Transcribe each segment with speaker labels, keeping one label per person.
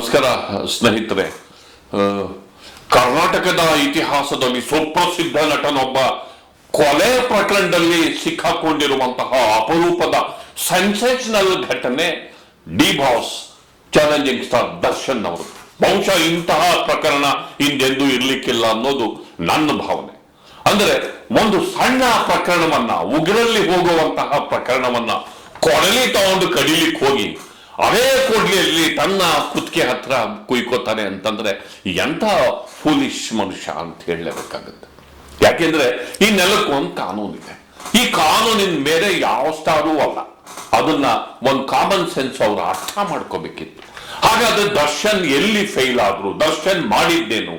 Speaker 1: ನಮಸ್ಕಾರ, ಸ್ನೇಹಿತರೆ. ಕರ್ನಾಟಕದ ಇತಿಹಾಸದಲ್ಲಿ ಸುಪ್ರಸಿದ್ಧ ನಟನೊಬ್ಬ ಕೊಲೆ ಪ್ರಕರಣದಲ್ಲಿ ಸಿಕ್ಕಾಕೊಂಡಿರುವಂತಹ ಅಪರೂಪದ ಸೆನ್ಸೇಷನಲ್ ಘಟನೆ D boss challenging star Darshan ಅವರು. ಬಹುಶಃ ಇಂತಹ ಪ್ರಕರಣ ಹಿಂದೆಂದೂ ಇರ್ಲಿಕ್ಕಿಲ್ಲ ಅನ್ನೋದು ನನ್ನ ಭಾವನೆ. ಅಂದ್ರೆ ಒಂದು ಸಣ್ಣ ಪ್ರಕರಣವನ್ನ, ಉಗ್ರಲ್ಲಿ ಹೋಗುವಂತಹ ಪ್ರಕರಣವನ್ನ ಕೊಡಲಿ ತಗೊಂಡು ಕಡಿಲಿಕ್ಕೆ ಹೋಗಿ ಅದೇ ಕೊಡ್ಲಿಯಲ್ಲಿ ತನ್ನ ಕುತ್ತಿಗೆ ಹತ್ರ ಕುಯ್ಕೋತಾನೆ ಅಂತಂದ್ರೆ ಎಂಥ ಫೂಲಿಶ್ ಮನುಷ್ಯ ಅಂತ ಹೇಳಲೇಬೇಕಾಗುತ್ತೆ. ಯಾಕೆಂದ್ರೆ ಈ ನೆಲಕ್ಕೂ ಒಂದು ಕಾನೂನಿದೆ ಈ ಕಾನೂನಿನ ಮೇಲೆ ಯಾವ ಸ್ಟಾರೂ ಅಲ್ಲ. ಅದನ್ನ ಒಂದು ಕಾಮನ್ ಸೆನ್ಸ್ ಅವರು ಅರ್ಥ ಮಾಡ್ಕೋಬೇಕಿತ್ತು. ಹಾಗಾದ್ರೆ ದರ್ಶನ್ ಎಲ್ಲಿ ಫೇಲ್ ಆದ್ರು, ದರ್ಶನ್ ಮಾಡಿದ್ದೇನು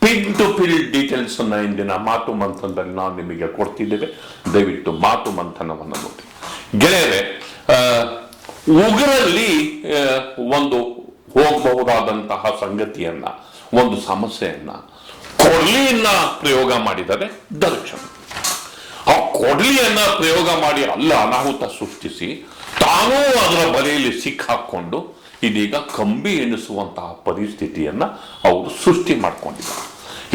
Speaker 1: ಪಿನ್ ಟು ಪಿಲ್ ಡೀಟೇಲ್ಸ್ ಅನ್ನ ಇಂದಿನ ಮಾತು ಮಂಥನದಲ್ಲಿ ನಾವು ನಿಮಗೆ ಕೊಡ್ತಿದ್ದೇವೆ. ದಯವಿಟ್ಟು ಮಾತು ಮಂಥನವನ್ನು ನೋಡಿ. ಗೆಳೆಯರೆ ಉಗುರಲ್ಲಿ ಒಂದು ಹೋಗಬಹುದಾದಂತಹ ಸಂಗತಿಯನ್ನ, ಒಂದು ಸಮಸ್ಯೆಯನ್ನ ಕೊಡ್ಲಿಯನ್ನ ಪ್ರಯೋಗ ಮಾಡಿದರೆ ದರ್ಶನ ಆ ಕೊಡ್ಲಿಯನ್ನ ಪ್ರಯೋಗ ಮಾಡಿ ಅಲ್ಲ ಅನಾಹುತ ಸೃಷ್ಟಿಸಿ ತಾನೂ ಅದರ ಬಲೆಯಲ್ಲಿ ಸಿಕ್ಕಾಕೊಂಡು ಇದೀಗ ಕಂಬಿ ಎಣಿಸುವಂತಹ ಪರಿಸ್ಥಿತಿಯನ್ನ ಅವರು ಸೃಷ್ಟಿ ಮಾಡ್ಕೊಂಡಿದ್ದಾರೆ.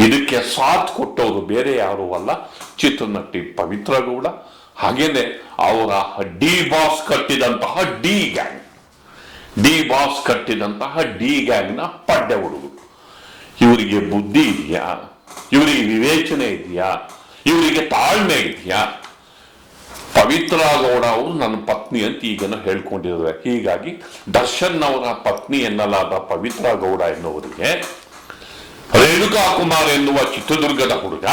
Speaker 1: ಇದಕ್ಕೆ ಸಾಥ್ ಕೊಟ್ಟವರು ಬೇರೆ ಯಾರೂ ಅಲ್ಲ. ಚಿತ್ರನಟಿ ಪವಿತ್ರ ಗೌಡ ಹಾಗೇನೆ ಅವರ ಡಿ ಬಾಸ್ ಕಟ್ಟಿದಂತಹ ಡಿ ಗ್ಯಾಂಗ್. ಡಿ ಬಾಸ್ ಕಟ್ಟಿದಂತಹ ಡಿ ಗ್ಯಾಂಗ್ನ ಪಡ್ಡೆ ಹುಡುಗರು. ಇವರಿಗೆ ಬುದ್ಧಿ ಇದೆಯಾ? ಇವರಿಗೆ ವಿವೇಚನೆ ಇದೆಯಾ? ಇವರಿಗೆ ತಾಳ್ಮೆ ಇದೆಯಾ? ಪವಿತ್ರ ಗೌಡ ಅವರು ನನ್ನ ಪತ್ನಿ ಅಂತ ಈಗನ ಹೇಳ್ಕೊಂಡಿದ್ದಾರೆ. ಹೀಗಾಗಿ ದರ್ಶನ್ ಅವರ ಪತ್ನಿ ಎನ್ನಲಾದ ಪವಿತ್ರ ಗೌಡ ಎನ್ನುವರಿಗೆ ರೇಣುಕಾ ಕುಮಾರ್ ಎನ್ನುವ ಚಿತ್ರದುರ್ಗದ ಹುಡುಗ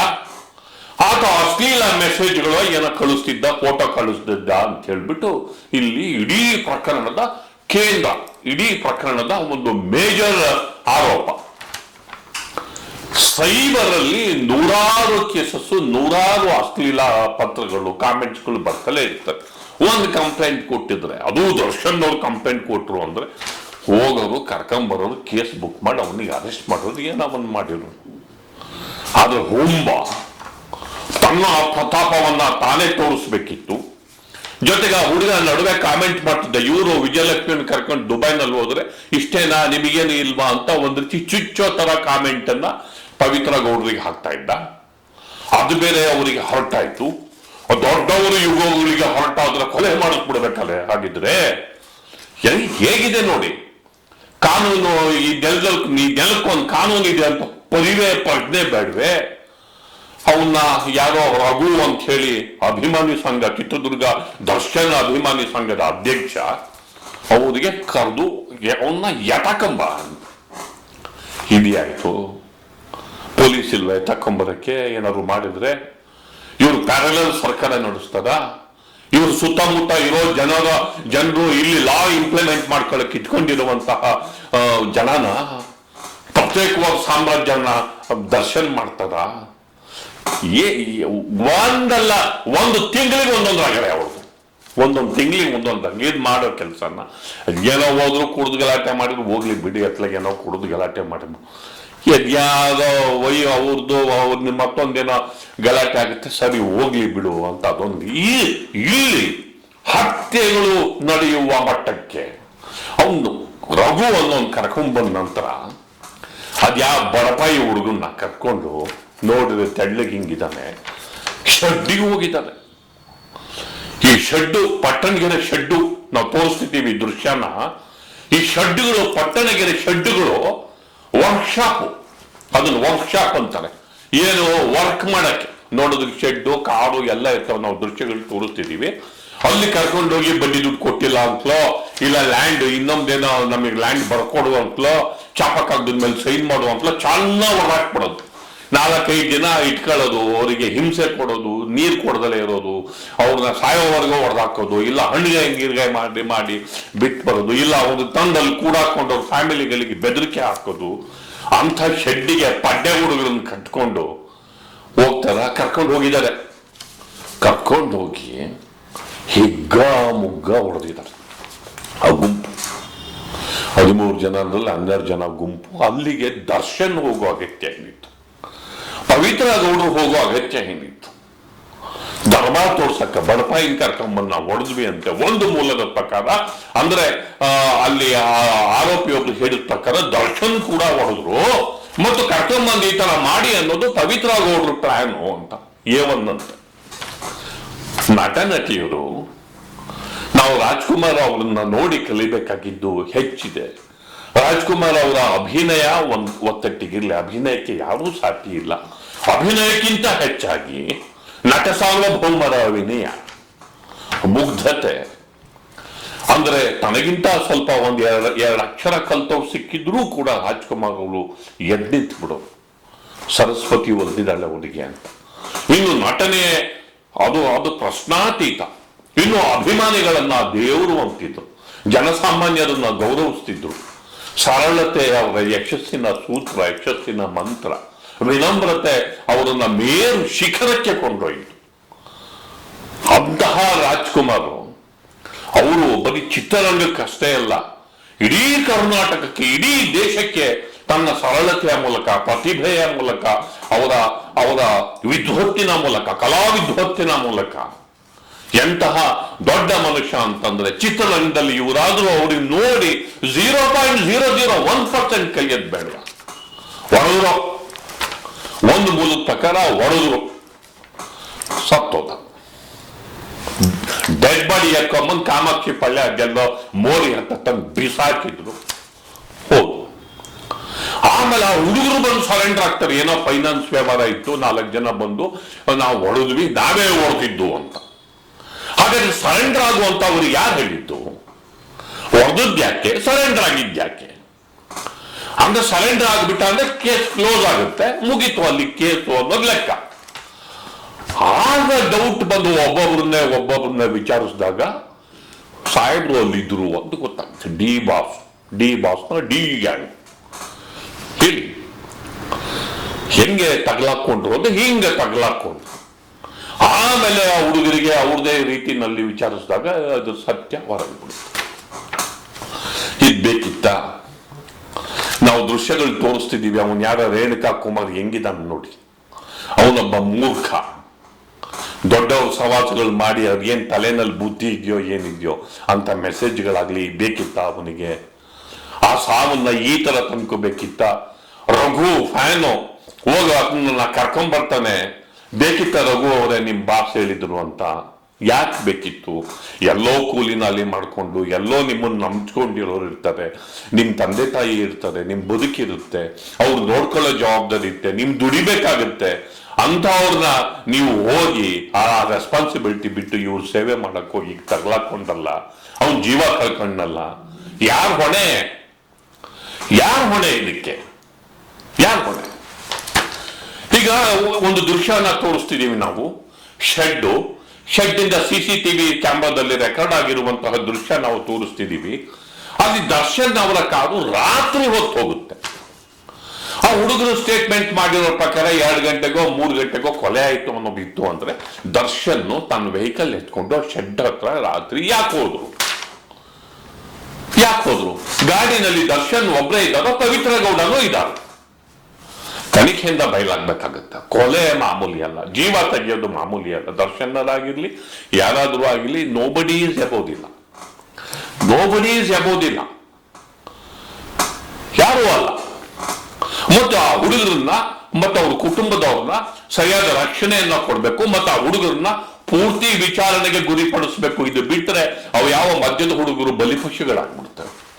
Speaker 1: ಆತ ಅಶ್ಲೀಲ ಮೆಸೇಜ್ಗಳು ಏನ ಕಳಿಸ್ತಿದ್ದ, ಫೋಟೋ ಕಳಿಸ್ತಿದ್ದ ಅಂತ ಹೇಳ್ಬಿಟ್ಟು ಇಲ್ಲಿ ಇಡೀ ಪ್ರಕರಣದ ಕೇಂದ್ರ, ಇಡೀ ಪ್ರಕರಣದ ಒಂದು ಮೇಜರ್ ಆರೋಪ. ಸೈಬರ್ ಅಲ್ಲಿ ನೂರಾರು ಕೇಸಸ್ ನೂರಾರು ಅಶ್ಲೀಲ ಪತ್ರಗಳು, ಕಾಮೆಂಟ್ಸ್ಗಳು ಬರ್ತಲೇ ಇರ್ತವೆ. ಒಂದು ಕಂಪ್ಲೇಂಟ್ ಕೊಟ್ಟಿದ್ರೆ, ಅದು ದರ್ಶನ್ ಅವ್ರು ಕಂಪ್ಲೇಂಟ್ ಕೊಟ್ಟರು ಅಂದ್ರೆ, ಹೋಗೋರು, ಕರ್ಕೊಂಬರೋರು ಕೇಸ್ ಬುಕ್ ಮಾಡಿ ಅವನಿಗೆ ಅರೆಸ್ಟ್ ಮಾಡೋದು ಏನ ಒಂದು ಮಾಡಿದ್ರು ಆದ್ರೆ ಹುಂಬ ತನ್ನ ಪ್ರತಾಪವನ್ನ ತಾನೇ ತೋರಿಸ್ಬೇಕಿತ್ತು. ಜೊತೆಗೆ ಆ ಹುಡುಗ ನಡುವೆ ಕಾಮೆಂಟ್ ಮಾಡ್ತಿದ್ದ ಇವರು ವಿಜಯಲಕ್ಷ್ಮಿಯನ್ನು ಕರ್ಕೊಂಡು ದುಬೈನಲ್ಲಿ ಹೋದ್ರೆ, ಇಷ್ಟೇನಾ, ನಿಮಗೇನು ಇಲ್ವಾ? ಅಂತ ಒಂದು ರೀತಿ ಚುಚ್ಚೋ ತರ ಕಾಮೆಂಟ್ ಅನ್ನ ಪವಿತ್ರ ಗೌಡರಿಗೆ ಹಾಕ್ತಾ ಇದ್ದ. ಅದು ಬೇರೆ ಅವರಿಗೆ ಹೊರಟಾಯ್ತು ದೊಡ್ಡವರು ಯುವಗಳಿಗೆ ಹೊರಟಾದ್ರೆ ಕೊಲೆ ಮಾಡಿಸ್ಬಿಡ್ಬೇಕಲ್ಲ ಹಾಗಿದ್ರೆ. ಹೆಂಗ್- ಹೇಗಿದೆ ನೋಡಿ. ಕಾನೂನು ಈ ನೆಲದಲ್ಲಿ ನೀ ನೆಲಕ್ಕೊಂದು ಕಾನೂನು ಇದೆ ಅಂತ ಪರಿವೇ ಪ್ರಜ್ಞೆ ಬೇಡವೆ. ಅವನ್ನ ಯಾರೋ ರಘು ಅಂತ ಹೇಳಿ ಅಭಿಮಾನಿ ಸಂಘ ಚಿತ್ರದುರ್ಗ ದರ್ಶನ ಅಭಿಮಾನಿ ಸಂಘದ ಅಧ್ಯಕ್ಷ ಅವರಿಗೆ ಕರೆದು ಅವನ್ನ ಎಟಕಂಬ ಇದಾಯ್ತು ಪೊಲೀಸ್ ಇಲ್ವ ತಕೊಂಬರಕ್ಕೆ ಏನಾದ್ರು ಮಾಡಿದ್ರೆ ಇವರು ಪ್ಯಾರಲಲ್ ಸರ್ಕಾರ ನಡೆಸ್ತಾರ ಇವರು ಸುತ್ತಮುತ್ತ ಇರೋ ಜನರ ಜನರು ಇಲ್ಲಿ ಲಾ ಇಂಪ್ಲಿಮೆಂಟ್ ಮಾಡ್ಕೊಳಕ್ ಇಟ್ಕೊಂಡಿರುವಂತಹ ಜನನ ಪ್ರತ್ಯೇಕವಾಗಿ ಸಾಮ್ರಾಜ್ಯನ ದರ್ಶನ್ ಮಾಡ್ತಾರ ಏ- ಒಂದಲ್ಲ, ಒಂದು ತಿಂಗಳಿಗೆ ಒಂದೊಂದು ರಗಳೆ ಅವಳು ಒಂದೊಂದು ತಿಂಗಳಿಗೆ ಒಂದೊಂದು ಇದು ಮಾಡೋ ಕೆಲಸನ. ಏನೋ ಹೋದ್ರು ಕುಡ್ದು ಗಲಾಟೆ ಮಾಡಿದ್ರು, ಹೋಗ್ಲಿ ಬಿಡಿ ಎತ್ತಲಾಗ ಏನೋ ಕುಡ್ದು ಗಲಾಟೆ ಮಾಡಿದ್ರು. ಯಾವುದೋ ವೈ ಅವ್ರದ್ದು ಅವ್ರ ಮತ್ತೊಂದೇನೋ ಗಲಾಟೆ ಆಗುತ್ತೆ, ಸರಿ, ಹೋಗ್ಲಿ ಬಿಡು ಅಂತ ಅದೊಂದು ಈ, ಇಲ್ಲಿ ಹತ್ಯೆಗಳು ನಡೆಯುವ ಮಟ್ಟಕ್ಕೆ ಅವನು ರಘು ಅನ್ನೋನ್ ಕರ್ಕೊಂಡ್ ನಂತರ ಅದ್ಯಾ ಬಡಪಾಯಿ ಹುಡುಗನ್ನ ಕರ್ಕೊಂಡು ನೋಡಿದ್ರೆ ತೆಳ್ಳಗೆ ಹಿಂಗಿದ್ದಾನೆ. ಶಡ್ಡಿಗೆ ಹೋಗಿದ್ದಾನೆ. ಈ ಶೆಡ್ಡು ಪಟ್ಟಣಗೆರೆ ಶೆಡ್ಡು ನಾವು ತೋರಿಸ್ತಿದ್ದೀವಿ ದೃಶ್ಯನ. ಈ ಶೆಡ್ಡುಗಳು, ಪಟ್ಟಣಗೆರೆ ಶೆಡ್ಡುಗಳು ವರ್ಕ್ಶಾಪ್ ಅದನ್ನ ವರ್ಕ್ಶಾಪ್ ಅಂತಾರೆ. ಏನು ವರ್ಕ್ ಮಾಡಕ್ಕೆ. ನೋಡೋದಕ್ಕೆ ಶೆಡ್ಡು ಕಾರು ಎಲ್ಲ ಇರ್ತಾವೆ. ನಾವು ದೃಶ್ಯಗಳು ತೋರಿಸ್ತಿದ್ದೀವಿ. ಅಲ್ಲಿ ಕರ್ಕೊಂಡೋಗಿ ಬಡ್ಡಿ ದುಡ್ಡು ಕೊಟ್ಟಿಲ್ಲ ಅಂತಲೋ ಇಲ್ಲ ಲ್ಯಾಂಡ್ ಇನ್ನೊಂದೇನೋ ನಮಗೆ ಲ್ಯಾಂಡ್ ಬರ್ಕೊಡು ಅಂತಲೋ ಚಾಪಕ್ಕಾಗದ ಮೇಲೆ ಸೈನ್ ಮಾಡು ಅಂತಲೋ ಚೆನ್ನಾಗಿ ಹೊರಹಾಕ್ಬಿಡೋದು ನಾಲ್ಕೈದು ದಿನ ಇಟ್ಕೊಳ್ಳೋದು, ಅವರಿಗೆ ಹಿಂಸೆ ಕೊಡೋದು, ನೀರು ಕೊಡದಲೇ ಇರೋದು, ಅವ್ರನ್ನ ಸಾಯೋವರೆಗೂ ಹೊಡೆದಾಕೋದು ಇಲ್ಲ ಹಣ್ಣಿಗೆ ನೀರ್ಗಾಯಿ ಮಾಡಿ ಮಾಡಿ ಬಿಟ್ಟು ಬರೋದು, ಇಲ್ಲ ಅವ್ರ ತಂದಲ್ಲಿ ಕೂಡಾಕೊಂಡು ಅವ್ರ ಫ್ಯಾಮಿಲಿಗಳಿಗೆ ಬೆದರಿಕೆ ಹಾಕೋದು, ಅಂಥ ಶೆಡ್ಡಿಗೆ ಪಡ್ಡೆ ಹುಡುಗರನ್ನ ಕಟ್ಕೊಂಡು ಹೋಗ್ತಾರ? ಕರ್ಕೊಂಡು ಹೋಗಿದ್ದಾರೆ. ಕರ್ಕೊಂಡು ಹೋಗಿ ಹಿಗ್ಗ ಮುಗ್ಗ ಹೊಡೆದಿದ್ದಾರೆ. ಆ ಗುಂಪು. ಹದಿಮೂರು ಜನ ಅಂದ್ರಲ್ಲಿ ಹನ್ನೆರಡು ಜನ ಗುಂಪು. ಅಲ್ಲಿಗೆ ದರ್ಶನ್ ಹೋಗೋ ಅಗತ್ಯ ಏನಿತ್ತು? ಪವಿತ್ರ ಗೌಡರು ಹೋಗೋ ಅಗತ್ಯ ಏನಿತ್ತು ದರ್ಬಾರ್ ತೋರ್ಸಕ್ಕ ಬಡಪಾಯಿನ ಕರ್ಕೊಂಬನ್ನ ಹೊಡೆದ್ವಿ ಅಂತೆ. ಒಂದು ಮೂಲದ ಪ್ರಕಾರ, ಅಂದ್ರೆ ಅಲ್ಲಿ ಆರೋಪಿಯೊಬ್ರು ಹೇಳಿದ ಪ್ರಕಾರ ದರ್ಶನ್ ಕೂಡ ಹೊಡೆದ್ರು. ಮತ್ತು ಕರ್ಕೊಂಬಂದು ಈ ತರ ಮಾಡಿ ಅನ್ನೋದು ಪವಿತ್ರ ಗೌಡ್ರ ಪ್ಲಾನ್ ಅಂತ ಏವನ್ನಂತೆ ನಟ ನಟಿಯರು ನಾವು ರಾಜ್ಕುಮಾರ್ ಅವರನ್ನ ನೋಡಿ ಕಲಿಬೇಕಾಗಿದ್ದು ಹೆಚ್ಚಿದೆ. ರಾಜ್ಕುಮಾರ್ ಅವರ ಅಭಿನಯ ಒಂದ್ ಒತ್ತಟ್ಟಿಗಿರ್ಲಿ. ಅಭಿನಯಕ್ಕೆ ಯಾರೂ ಸಾಟಿ ಇಲ್ಲ. ಅಭಿನಯಕ್ಕಿಂತ ಹೆಚ್ಚಾಗಿ ನಟ ಸಾರ್ವಭೌಮರ ವಿನಯ, ಮುಗ್ಧತೆ. ಅಂದ್ರೆ ತನಗಿಂತ ಸ್ವಲ್ಪ ಒಂದು ಎರಡು ಎರಡು ಅಕ್ಷರ ಕಲ್ತವ್ ಸಿಕ್ಕಿದ್ರೂ ಕೂಡ ರಾಜ್ಕುಮಾರ್ ಅವರು ಎದ್ದಿತ್ತು ಬಿಡೋರು ಸರಸ್ವತಿ ಒಲಿದಿದ್ದಾಳೆ ಅವರಿಗೆ ಅಂತ. ಇನ್ನು ನಟನೆ, ಅದು ಅದು ಪ್ರಶ್ನಾತೀತ. ಇನ್ನು ಅಭಿಮಾನಿಗಳನ್ನ ದೇವರು ಅಂತಿದ್ರು. ಜನಸಾಮಾನ್ಯರನ್ನ ಗೌರವಿಸ್ತಿದ್ರು. ಸರಳತೆ ಅವರ ಯಶಸ್ಸಿನ ಸೂತ್ರ, ಯಶಸ್ಸಿನ ಮಂತ್ರ. ವಿನಮ್ರತೆ ಅವರನ್ನ ಮೇರು ಶಿಖರಕ್ಕೆ ಕೊಂಡೊಯ್ತು ಅಂತಹ ರಾಜ್ಕುಮಾರ್, ಅವರು ಬರೀ ಚಿತ್ರರಂಗಕ್ಕಷ್ಟೇ ಅಲ್ಲ, ಇಡೀ ಕರ್ನಾಟಕಕ್ಕೆ, ಇಡೀ ದೇಶಕ್ಕೆ ತನ್ನ ಸರಳತೆಯ ಮೂಲಕ, ಪ್ರತಿಭೆಯ ಮೂಲಕ, ಅವರ ಅವರ ವಿದ್ವತ್ತಿನ ಮೂಲಕ ಕಲಾ ವಿದ್ವತ್ತಿನ ಮೂಲಕ, ಎಂತಹ ದೊಡ್ಡ ಮನುಷ್ಯ ಅಂತಂದ್ರೆ ಚಿತ್ರರಂಗದಲ್ಲಿ ಇವರಾದರೂ ಅವ್ರಿಗೆ ನೋಡಿ zero point zero zero one percent ಕೈಯದ್ ಬೇಡ ಹೊಡೆದ್ರು ಒಂದು ಮೂಲದ ಪ್ರಕಾರ ಒಡೆದು ಸತ್ತೋದ. ಡೆಡ್ ಬಾಡಿ ಹಾಕೊಂಬಂದು ಕಾಮಾಕ್ಷಿ ಪಳ್ಳೆ ಗೆಲ್ಲೋ ಮೋರಿ ಅಂತ ತಂದು ಬಿಸಾಕಿದ್ರು. ಹೋದ್ರು. ಆಮೇಲೆ ಆ ಹುಡುಗರು ಬಂದು ಸರೆಂಡರ್ ಆಗ್ತಾರೆ. ಏನೋ ಫೈನಾನ್ಸ್ ವ್ಯವಹಾರ ಇತ್ತು, ನಾಲ್ಕು ಜನ ಬಂದು, ನಾವು ಹೊಡೆದ್ವಿ, ನಾವೇ ಹೊಡೆದಿದ್ದು ಅಂತ. ಹಾಗಾದ್ರೆ ಸರೆಂಡರ್ ಆಗುವಂತ ಅವ್ರಿಗೆ ಯಾರು ಹೇಳಿದ್ದು? ಹೊಡೆದದ್ದು ಯಾಕೆ? ಸರೆಂಡರ್ ಆಗಿದ್ದು ಯಾಕೆ? ಅಂದ್ರೆ ಸರೆಂಡರ್ ಆಗ್ಬಿಟ್ಟ ಅಂದ್ರೆ ಕೇಸ್ ಕ್ಲೋಸ್ ಆಗುತ್ತೆ. ಮುಗೀತು ಅಲ್ಲಿ ಕೇಸು ಅನ್ನೋದು ಲೆಕ್ಕ. ಆಗ ಡೌಟ್ ಬಂದು ಒಬ್ಬೊಬ್ರನ್ನೇ ಒಬ್ಬೊಬ್ರನ್ನ ವಿಚಾರಿಸಿದಾಗ ಸಾಹೇಬ್ರು ಅಲ್ಲಿದ್ರು ಅಂತ ಗೊತ್ತಾಗ್ತದೆ D boss D boss D gang ಹೇಳಿ. ಹೆಂಗೆ ತಗಲಾಕೊಂಡ್ರು ಅಂತ ಹಿಂಗೆ ತಗಲಾಕೊಂಡ್ರು. ಆಮೇಲೆ ಆ ಹುಡುಗರಿಗೆ ಅವ್ರದೇ ರೀತಿನಲ್ಲಿ ವಿಚಾರಿಸಿದಾಗ ಅದು ಸತ್ಯ ಹೊರಗೆ ಬಿಡುತ್ತೆ. ಇದು ಬೇಕಿತ್ತ? ನಾವು ದೃಶ್ಯಗಳು ತೋರಿಸ್ತಿದ್ದೀವಿ ಅವನು ಯಾರ ರೇಣುಕಾ ಕುಮಾರ್ ಹೆಂಗಿದ್ದಾನೆ ನೋಡಿ. ಅವನೊಬ್ಬ ಮೂರ್ಖ. ದೊಡ್ಡವ್ರ ಸವಾಲುಗಳು ಮಾಡಿ ಅವ್ರಿಗೇನು ತಲೆನಲ್ಲಿ ಬುದ್ಧಿ ಇದೆಯೋ ಏನಿದೆಯೋ ಅಂತ ಮೆಸೇಜ್ಗಳಾಗಲಿ ಬೇಕಿತ್ತ ಅವನಿಗೆ. ಆ ಸಾವನ್ನ ಈ ಥರ ತಂದ್ಕೋಬೇಕಿತ್ತ. ರಘು ಫ್ಯಾನು ಹೋಗ ಅದನ್ನ ಕರ್ಕೊಂಬರ್ತಾನೆ. ಬೇಕಿತ್ತ ರಘು ಅವರೇ ನಿಮ್ಮ ಬಾಸ್ ಹೇಳಿದ್ರು ಅಂತ. ಯಾಕೆ ಬೇಕಿತ್ತು? ಎಲ್ಲೋ ಕೂಲಿನಲ್ಲಿ ಮಾಡಿಕೊಂಡು, ಎಲ್ಲೋ ನಿಮ್ಮನ್ನು ನಂಬ್ಕೊಂಡಿರೋರು ಇರ್ತಾರೆ ನಿಮ್ಮ ತಂದೆ ತಾಯಿ ಇರ್ತಾರೆ ನಿಮ್ಮ ಬದುಕಿರುತ್ತೆ. ಅವ್ರು ನೋಡ್ಕೊಳ್ಳೋ ಜವಾಬ್ದಾರಿ ಇರುತ್ತೆ ನಿಮ್ ದುಡಿಬೇಕಾಗುತ್ತೆ. ಅಂಥವ್ರನ್ನ ನೀವು ಹೋಗಿ ಆ ರೆಸ್ಪಾನ್ಸಿಬಿಲಿಟಿ ಬಿಟ್ಟು ಇವ್ರು ಸೇವೆ ಮಾಡಕ್ಕೆ ಹೋಗಿ ತಗ್ಲಾಕೊಂಡಲ್ಲ. ಅವ್ನು ಜೀವ ಕಳ್ಕೊಂಡಲ್ಲ. ಯಾರ್ ಹೊಣೆ? ಯಾರು ಹೊಣೆ ಇದಕ್ಕೆ ಯಾರು ಹೊಣೆ? ಈಗ ಒಂದು ದೃಶ್ಯನ ತೋರಿಸ್ತಿದ್ದೀವಿ ನಾವು. ಶೆಡ್ ಶೆಡ್ ಇಂದ ಸಿ ಸಿ ಟಿವಿ ಕ್ಯಾಮ್ರಾದಲ್ಲಿ ರೆಕಾರ್ಡ್ ಆಗಿರುವಂತಹ ದೃಶ್ಯ ನಾವು ತೋರಿಸ್ತಿದ್ದೀವಿ. ಅಲ್ಲಿ ದರ್ಶನ್ ಅವರ ಕಾರು ರಾತ್ರಿ ಹೊತ್ತು ಹೋಗುತ್ತೆ. ಆ ಹುಡುಗರು ಸ್ಟೇಟ್ಮೆಂಟ್ ಮಾಡಿರೋ ಪ್ರಕಾರ ಎರಡು ಗಂಟೆಗೋ, ಮೂರು ಗಂಟೆಗೋ ಕೊಲೆ ಆಯಿತು ಅನ್ನೋ ಬಿತ್ತು ಅಂದ್ರೆ ದರ್ಶನ್ ತನ್ನ ವೆಹಿಕಲ್ ಎತ್ಕೊಂಡು ಶೆಡ್ ಹತ್ರ ರಾತ್ರಿ ಯಾಕೆ ಹೋದ್ರು? ಯಾಕೆ ಹೋದ್ರು? ಗಾಡಿನಲ್ಲಿ ದರ್ಶನ್ ಒಬ್ಬರೇ ಇದ್ದಾರೋ, ಪವಿತ್ರ ಗೌಡನೂ ಇದ್ದಾರೆ. ತನಿಖೆಯಿಂದ ಬಯಲಾಗಬೇಕಾಗತ್ತೆ. ಕೊಲೆ ಮಾಮೂಲಿ ಅಲ್ಲ. ಜೀವ ತೆಗೆಯೋದು ಮಾಮೂಲಿ ಅಲ್ಲ. ದರ್ಶನರಾಗಿರ್ಲಿ ಯಾರಾದ್ರೂ ಆಗಿರ್ಲಿ ನೋಬಡಿ ಈಸ್ ಎಬೋದಿಲ್ಲ ನೋಬಡಿ ಈಸ್ ಎಬೋದಿಲ್ಲ ಯಾರು ಅಲ್ಲ. ಮತ್ತು ಆ ಹುಡುಗರನ್ನ, ಮತ್ತು ಅವ್ರ ಕುಟುಂಬದವ್ರನ್ನ ಸರಿಯಾದ ರಕ್ಷಣೆಯನ್ನ ಕೊಡಬೇಕು, ಮತ್ತು ಆ ಹುಡುಗರನ್ನ ಪೂರ್ತಿ ವಿಚಾರಣೆಗೆ ಗುರಿಪಡಿಸಬೇಕು. ಇದು ಬಿಟ್ಟರೆ ಅವು ಯಾವ ಮಧ್ಯದ ಹುಡುಗರು ಬಲಿಪಶುಗಳಾಗ್ಬಿಡ್ತವೆ.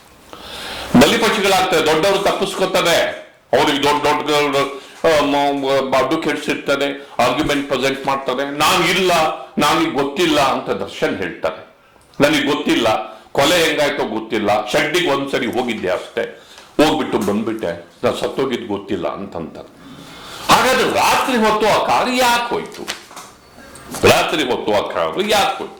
Speaker 1: ಬಲಿಪಶುಗಳಾಗ್ತವೆ. ದೊಡ್ಡವರು ತಪ್ಪಿಸ್ಕೊತಾರೆ ಅವ್ರಿಗೆ ದೊಡ್ಡ ದೊಡ್ಡ ಅಡ್ವೊಕೇಟ್ಸ್ ಇರ್ತಾರೆ ಆರ್ಗ್ಯುಮೆಂಟ್ ಪ್ರೆಸೆಂಟ್ ಮಾಡ್ತಾರೆ. ನಾನು ಇಲ್ಲ, ನನಗೆ ಗೊತ್ತಿಲ್ಲ ಅಂತ ದರ್ಶನ್ ಹೇಳ್ತಾರೆ. ನನಗೆ ಗೊತ್ತಿಲ್ಲ, ಕೊಲೆ ಹೆಂಗಾಯ್ತೋ ಗೊತ್ತಿಲ್ಲ ಶೆಡ್ಡಿಗೆ ಒಂದ್ಸರಿ ಹೋಗಿದ್ದೆ ಅಷ್ಟೇ. ಹೋಗ್ಬಿಟ್ಟು ಬಂದ್ಬಿಟ್ಟೆ, ನಾನು ಸತ್ತೋಗಿದ್ದು ಗೊತ್ತಿಲ್ಲ ಅಂತಂತಾರೆ. ಹಾಗಾದ್ರೆ ರಾತ್ರಿ ಹೊತ್ತು ಆ ಕಾರು ಯಾಕೆ ಹೋಯ್ತು? ರಾತ್ರಿ ಹೊತ್ತು ಆ ಕಾರು ಯಾಕೆ ಹೋಯ್ತು?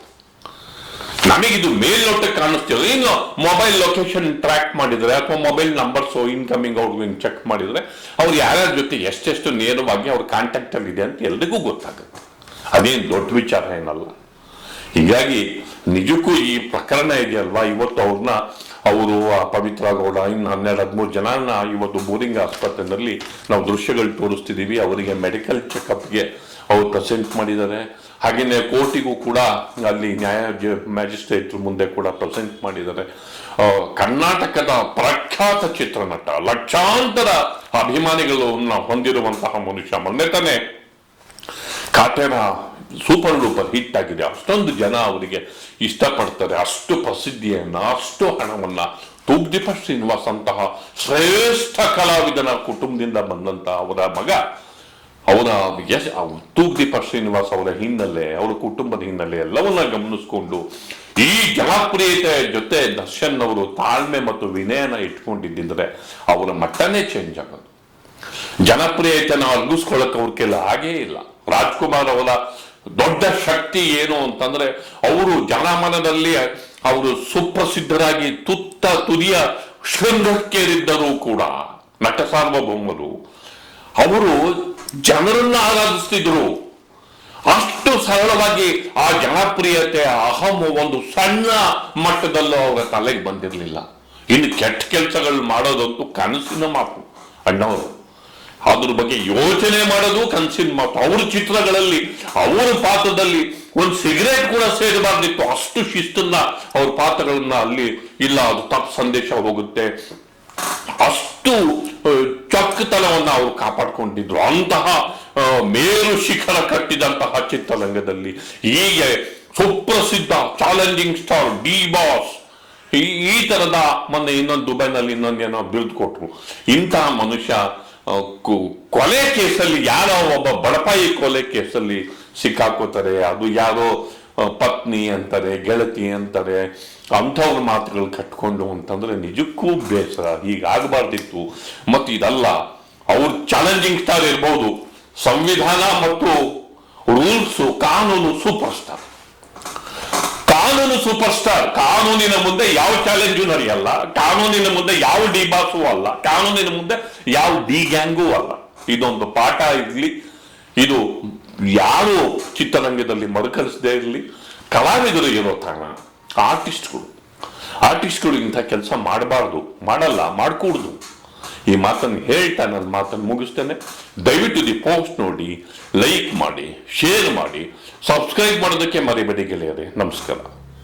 Speaker 1: ನಮಗಿದು ಮೇಲ್ನೋಟಕ್ಕೆ ಕಾಣಿಸ್ತಿಲ್ಲ. ಇನ್ನು ಮೊಬೈಲ್ ಲೊಕೇಶನ್ ಟ್ರ್ಯಾಕ್ ಮಾಡಿದ್ರೆ ಅಥವಾ mobile numbers incoming outgoing check ಮಾಡಿದ್ರೆ ಅವ್ರು ಯಾರ್ಯಾರ ಜೊತೆ ಎಷ್ಟೆಷ್ಟು ನೇರವಾಗಿ ಅವ್ರ ಕಾಂಟ್ಯಾಕ್ಟಲ್ಲಿ ಇದೆ ಅಂತ ಎಲ್ರಿಗೂ ಗೊತ್ತಾಗುತ್ತೆ. ಅದೇನು ದೊಡ್ಡ ವಿಚಾರ ಏನಲ್ಲ. ಹೀಗಾಗಿ ನಿಜಕ್ಕೂ ಈ ಪ್ರಕರಣ ಇದೆಯಲ್ವಾ? ಇವತ್ತು ಅವ್ರನ್ನ ಅವರು ಪವಿತ್ರ ಗೌಡ, ಇನ್ನು ಹನ್ನೆರಡು, ಹದಿಮೂರು ಜನನ ಇವತ್ತು ಬೋರಿಂಗ್ ಆಸ್ಪತ್ರೆಯಲ್ಲಿ ನಾವು ದೃಶ್ಯಗಳು ತೋರಿಸ್ತಿದ್ದೀವಿ. ಅವರಿಗೆ ಮೆಡಿಕಲ್ ಚೆಕಪ್ಗೆ ಅವ್ರು ಪ್ರೆಸೆಂಟ್ ಮಾಡಿದ್ದಾರೆ. ಹಾಗೆಯೇ ಕೋರ್ಟಿಗೂ ಕೂಡ ಅಲ್ಲಿ ನ್ಯಾಯ ಮ್ಯಾಜಿಸ್ಟ್ರೇಟ್ ಮುಂದೆ ಕೂಡ ಪ್ರೆಸೆಂಟ್ ಮಾಡಿದ್ದಾರೆ. ಕರ್ನಾಟಕದ ಪ್ರಖ್ಯಾತ ಚಿತ್ರನಟ, ಲಕ್ಷಾಂತರ ಅಭಿಮಾನಿಗಳನ್ನು ಹೊಂದಿರುವಂತಹ ಮನುಷ್ಯ ಮೊನ್ನೆ ತಾನೆ ಕಾಟೇರ ಸೂಪರ್ ಡೂಪರ್ ಹಿಟ್ ಆಗಿದೆ. ಅಷ್ಟೊಂದು ಜನ ಅವರಿಗೆ ಇಷ್ಟಪಡ್ತಾರೆ. ಅಷ್ಟು ಪ್ರಸಿದ್ಧಿಯನ್ನ, ಅಷ್ಟು ಹಣವನ್ನ ತೂಗ್ದೀಪ ಶ್ರೀನಿವಾಸ್ ಅಂತಹ ಶ್ರೇಷ್ಠ ಕಲಾವಿದನ ಕುಟುಂಬದಿಂದ ಬಂದಂತಹ ಅವರ ಮಗ ಅವರ ಯಶ್ ತೂಗ್ದೀಪ ಶ್ರೀನಿವಾಸ್ ಅವರ ಹಿನ್ನೆಲೆ ಅವರ ಕುಟುಂಬದ ಹಿನ್ನೆಲೆ ಎಲ್ಲವನ್ನ ಗಮನಿಸಿಕೊಂಡು ಈ ಜನಪ್ರಿಯತೆ ಜೊತೆ ದರ್ಶನ್ ಅವರು ತಾಳ್ಮೆ ಮತ್ತು ವಿನಯನ ಇಟ್ಕೊಂಡಿದ್ದರೆ ಅವರ ಮಟ್ಟನೇ ಚೇಂಜ್ ಆಗೋದು. ಜನಪ್ರಿಯತೆನ ಅರ್ಗಿಸ್ಕೊಳ್ಳಕ್ ಅವ್ರ ಕೆಲ ಹಾಗೇ ಇಲ್ಲ. ರಾಜ್ಕುಮಾರ್ ಅವರ ದೊಡ್ಡ ಶಕ್ತಿ ಏನು ಅಂತಂದ್ರೆ ಅವರು ಜನಮನದಲ್ಲಿ ಅವರು ಸುಪ್ರಸಿದ್ಧರಾಗಿ ತುತ್ತ ತುದಿಯ ಶೃಂಗಕ್ಕೇರಿದ್ದರೂ ಕೂಡ ನಟ ಸಾರ್ವಭೌಮರು ಅವರು ಜನರನ್ನ ಆರಾಧಿಸ್ತಿದ್ರು. ಅಷ್ಟು ಸರಳವಾಗಿ ಆ ಜನಪ್ರಿಯತೆ, ಅಹಂ ಒಂದು ಸಣ್ಣ ಮಟ್ಟದಲ್ಲೂ ಅವರ ತಲೆಗೆ ಬಂದಿರಲಿಲ್ಲ. ಇನ್ನು ಕೆಟ್ಟ ಕೆಲಸಗಳು ಮಾಡೋದಂತೂ ಕನಸಿನ ಮಾತು ಅಣ್ಣವರು. ಅದ್ರ ಬಗ್ಗೆ ಯೋಚನೆ ಮಾಡೋದು ಕನಸಿನ ಮಾತು. ಅವ್ರ ಚಿತ್ರಗಳಲ್ಲಿ, ಅವರ ಪಾತ್ರದಲ್ಲಿ ಒಂದು ಸಿಗರೇಟ್ ಕೂಡ ಸೇರಬಾರ್ದಿತ್ತು. ಅಷ್ಟು ಶಿಸ್ತನ್ನ ಅವ್ರ ಪಾತ್ರಗಳನ್ನ ಅಲ್ಲಿ ಇಲ್ಲ, ಅದು ತಪ್ಪು ಸಂದೇಶ ಹೋಗುತ್ತೆ. ಅಷ್ಟು ಚೊಕ್ಕತನವನ್ನ ಅವರು ಕಾಪಾಡ್ಕೊಂಡಿದ್ರು. ಅಂತಹ ಮೇಲು ಶಿಖರ ಕಟ್ಟಿದಂತಹ ಚಿತ್ರರಂಗದಲ್ಲಿ ಹೀಗೆ ಸುಪ್ರಸಿದ್ಧ ಚಾಲೆಂಜಿಂಗ್ ಸ್ಟಾರ್, ಡಿ ಬಾಸ್, ಈ ತರದ ಮೊನ್ನೆ ಇನ್ನೊಂದು ದುಬೈನಲ್ಲಿ ಇನ್ನೊಂದೇನೋ ಬಿರುದು ಕೊಟ್ರು. ಇಂತಹ ಮನುಷ್ಯ ಕೊಲೆ ಕೇಸಲ್ಲಿ ಯಾರೋ ಒಬ್ಬ ಬಡಪಾಯಿ ಕೊಲೆ ಕೇಸಲ್ಲಿ ಸಿಕ್ಕಾಕೋತಾರೆ. ಅದು ಯಾರೋ ಪತ್ನಿ ಅಂತಾರೆ, ಗೆಳತಿ ಅಂತಾರೆ, ಅಂಥವ್ರ ಮಾತುಗಳು ಕಟ್ಕೊಂಡು ಅಂತಂದ್ರೆ ನಿಜಕ್ಕೂ ಬೇಸರ. ಹೀಗಾಗಬಾರ್ದಿತ್ತು. ಮತ್ತು ಇದಲ್ಲ ಅವ್ರು ಚಾಲೆಂಜಿಂಗ್ ಸ್ಟಾರ್ ಇರ್ಬೋದು. ಸಂವಿಧಾನ ಮತ್ತು ರೂಲ್ಸ್ ಕಾನೂನು ಸೂಪರ್ ಸ್ಟಾರ್ ಕಾನೂನು ಸೂಪರ್ ಸ್ಟಾರ್ ಕಾನೂನಿನ ಮುಂದೆ ಯಾವ ಚಾಲೆಂಜು ನಡೆಯಲ್ಲ. ಕಾನೂನಿನ ಮುಂದೆ ಯಾವ ಡಿ ಬಾಸು ಅಲ್ಲ. ಕಾನೂನಿನ ಮುಂದೆ ಯಾವ ಡಿ ಗ್ಯಾಂಗೂ ಅಲ್ಲ. ಇದೊಂದು ಪಾಠ ಇರಲಿ. ಇದು ಯಾರು ಚಿತ್ರರಂಗದಲ್ಲಿ ಮರುಕಳಿಸದೇ ಇರಲಿ. ಕಲಾವಿದರು ಇರೋ ತಾಣ ಆರ್ಟಿಸ್ಟ್ಗಳು ಆರ್ಟಿಸ್ಟ್ಗಳು ಇಂಥ ಕೆಲಸ ಮಾಡಬಾರ್ದು. ಮಾಡಲ್ಲ, ಮಾಡ್ಕೂಡ್ದು. ಈ ಮಾತನ್ನು ಹೇಳ್ತಾ ನನ್ನ ಮಾತನ್ನು ಮುಗಿಸ್ತೇನೆ. ದಯವಿಟ್ಟು ದಿ ಪೋಸ್ಟ್ ನೋಡಿ, ಲೈಕ್ ಮಾಡಿ, ಶೇರ್ ಮಾಡಿ, ಸಬ್ಸ್ಕ್ರೈಬ್ ಮಾಡೋದಕ್ಕೆ ಮರಿಬೇಡಿ ಗೆಳೆಯರೆ. ನಮಸ್ಕಾರ.